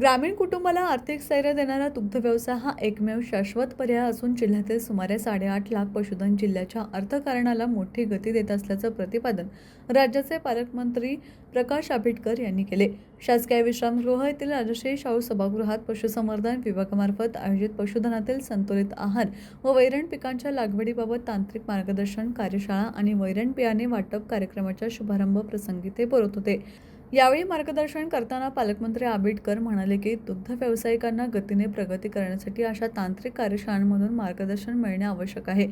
ग्रामीण कुटुंबाला आर्थिक स्थैर्य देणारा दुग्ध व्यवसाय हा एकमेव शाश्वत पर्याय असून जिल्ह्यातील सुमारे साडेआठ लाख पशुधन जिल्ह्याच्या अर्थकारणाला मोठी गती देत असल्याचं प्रतिपादन राज्याचे पालकमंत्री प्रकाश आंबेडकर यांनी केले. शासकीय विश्रामगृह येथील राजश्री शाहू सभागृहात पशुसंवर्धन विभागामार्फत आयोजित पशुधनातील संतुलित आहार व वैरण पिकांच्या लागवडीबाबत तांत्रिक मार्गदर्शन कार्यशाळा आणि वैरण बियाणे वाटप कार्यक्रमाच्या शुभारंभ प्रसंगी ते बोलत होते. यावेळी मार्गदर्शन करताना पालकमंत्री आंबेडकर म्हणाले की दुग्ध व्यावसायिकांना गतीने प्रगती करण्यासाठी अशा तांत्रिक कार्यशाळांमधून मार्गदर्शन मिळणे आवश्यक आहे.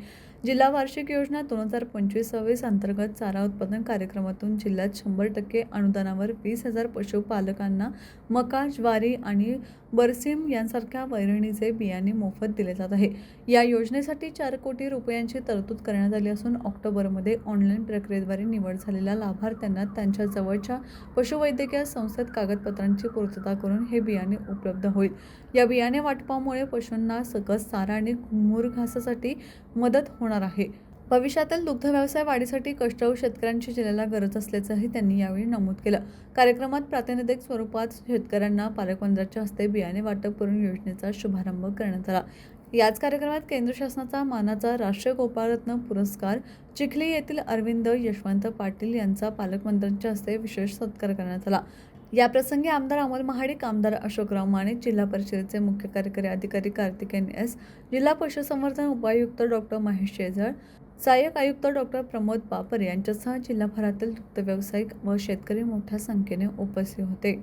जिल्हा वार्षिक योजना दोन हजार पंचवीस सव्वीस अंतर्गत चारा उत्पादन कार्यक्रमातून जिल्ह्यात शंभर टक्के अनुदानावर वीस हजार पशुपालकांना मका ज्वारी आणि बरसीम यांसारख्या वैरणीचे बियाणे मोफत दिले जात आहे. या योजनेसाठी चार कोटी रुपयांची तरतूद करण्यात आली असून ऑक्टोबरमध्ये ऑनलाईन प्रक्रियेद्वारे निवड झालेल्या लाभार्थ्यांना त्यांच्या जवळच्या पशुवैद्यकीय संस्थेत कागदपत्रांची पूर्तता करून हे बियाणे उपलब्ध होईल. या बियाणे वाटपामुळे पशूंना सकस चारा आणि मुरघासासाठी मदत होणार आहे. भविष्यातील दुग्ध व्यवसाय वाढीसाठी कष्टाळू शेतकऱ्यांची जिल्ह्याला गरज असल्याचंही त्यांनी यावेळी नमूद केलं. कार्यक्रमात प्रातिनिधिक स्वरूपात शेतकऱ्यांना पालकमंत्र्याच्या हस्ते बियाणे वाटप करून योजनेचा शुभारंभ करण्यात आला. याच कार्यक्रमात केंद्र शासनाचा मानाचा राष्ट्रीय गोपाळरत्न पुरस्कार चिखली येथील अरविंद यशवंत पाटील यांचा पालकमंत्र्यांच्या हस्ते विशेष सत्कार करण्यात आला. या प्रसंगी आमदार अमोल महाडिक आमदार अशोकराव माने जिल्हा परिषदेचे मुख्य कार्यकारी अधिकारी कार्तिकेन एस जिल्हा पशुसंवर्धन उपायुक्त डॉक्टर महेश शेजळ सहाय्यक आयुक्त डॉक्टर प्रमोद बापर यांच्यासह जिल्हाभरातील दुग्ध व्यावसायिक व शेतकरी मोठ्या संख्येने उपस्थित होते.